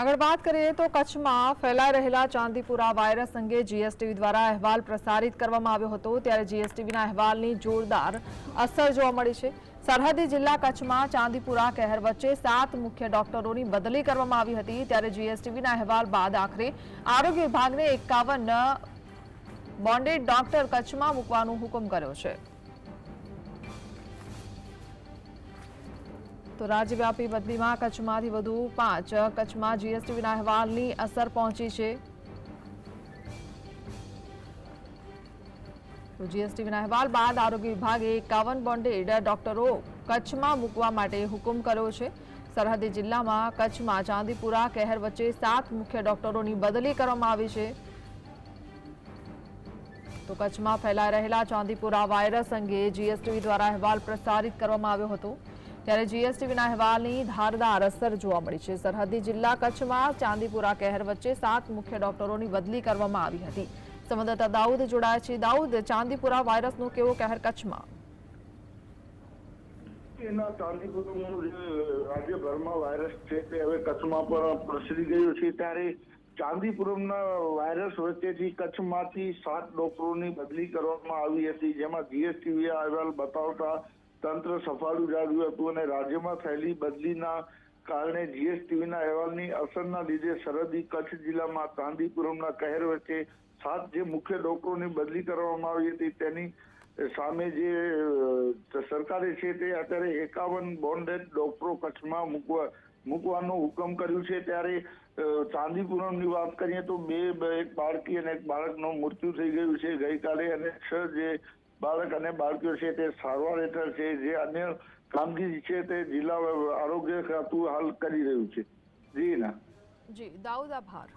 આગળ વાત કરીએ તો કચ્છમાં ફેલાઈ રહેલા ચાંદીપુરા વાયરસ અંગે જીએસટીવી દ્વારા અહેવાલ પ્રસારિત કરવામાં આવ્યો હતો. ત્યારે જીએસટીવીના અહેવાલની જોરદાર અસર જોવા મળી છે. સરહદી જિલ્લા કચ્છમાં ચાંદીપુરા કહેર વચ્ચે સાત મુખ્ય ડોક્ટરોની બદલી કરવામાં આવી હતી. ત્યારે જીએસટીવીના અહેવાલ બાદ આખરે આરોગ્ય વિભાગને એકાવન બોન્ડેડ ડોક્ટર કચ્છમાં મૂકવાનો હુકમ કર્યો છે. તો રાજ્યવ્યાપી બદલીમાં કચ્છમાંથી વધુ પાંચ, કચ્છમાં જીએસટીવીના અહેવાલની અસર પહોંચી છે. તો જીએસટીવીના અહેવાલ બાદ આરોગ્ય વિભાગે એકાવન બોન્ડેડ ડોક્ટરો કચ્છમાં મૂકવા માટે હુકમ કર્યો છે. સરહદી જિલ્લામાં કચ્છમાં ચાંદીપુરા કહેર વચ્ચે સાત મુખ્ય ડોક્ટરોની બદલી કરવામાં આવી છે. તો કચ્છમાં ફેલાઈ રહેલા ચાંદીપુરા વાયરસ અંગે જીએસટીવી દ્વારા અહેવાલ પ્રસારિત કરવામાં આવ્યો હતો. ત્યારે જીએસટીવીના અહેવાલની ધારદાર અસર જોવા મળી છે. સરહદી જિલ્લા કચ્છમાં ચાંદીપુરા કહેર વચ્ચે સાત મુખ્ય ડોક્ટરોની બદલી કરવામાં આવી હતી. સંવાદદાતા દાઉદ જોડાયા છે. દાઉદ, ચાંદીપુરા વાયરસનો કેવો કહેર કચ્છમાં? એના ચાંદીપુરનું વાયરસ છે કચ્છમાં પણ પ્રસરી ગયું છે. ત્યારે ચાંદીપુરમના વાયરસ વચ્ચેથી કચ્છમાંથી સાત ડોક્ટરોની બદલી કરવામાં આવી હતી. જેમાં જીએસટીવી અહેવાલ બતાવતા તંત્ર સફાળું જાગ્યું હતું અને રાજ્યમાં થયેલી બદલીના કારણે જીએસટીવીના અહેવાલની અસરના લીધે સરહદી કચ્છ જિલ્લામાં ચાંદીપુરમના કહેર વચ્ચે સાત જે મુખ્ય ડોક્ટરોની બદલી કરવામાં આવી હતી તેની સામે જે સરકારે છે તે અત્યારે એકાવન બોન્ડેડ ડોક્ટરો કચ્છમાં મૂકવા, મૂકવાનો હુકમ કર્યું છે. ત્યારે ચાંદીપુરમની વાત કરીએ તો બે- એક બાળકી અને એક બાળકનું મૃત્યુ થઈ ગયું છે ગઈકાલે અને છ જે બાળક અને બાળકીઓ છે તે સારવાર હેઠળ છે, જે અન્ય કામગીરી છે તે જિલ્લા આરોગ્ય ખાતું હાલ કરી રહ્યું છે. જી ના. જી, દાઉદ આભાર.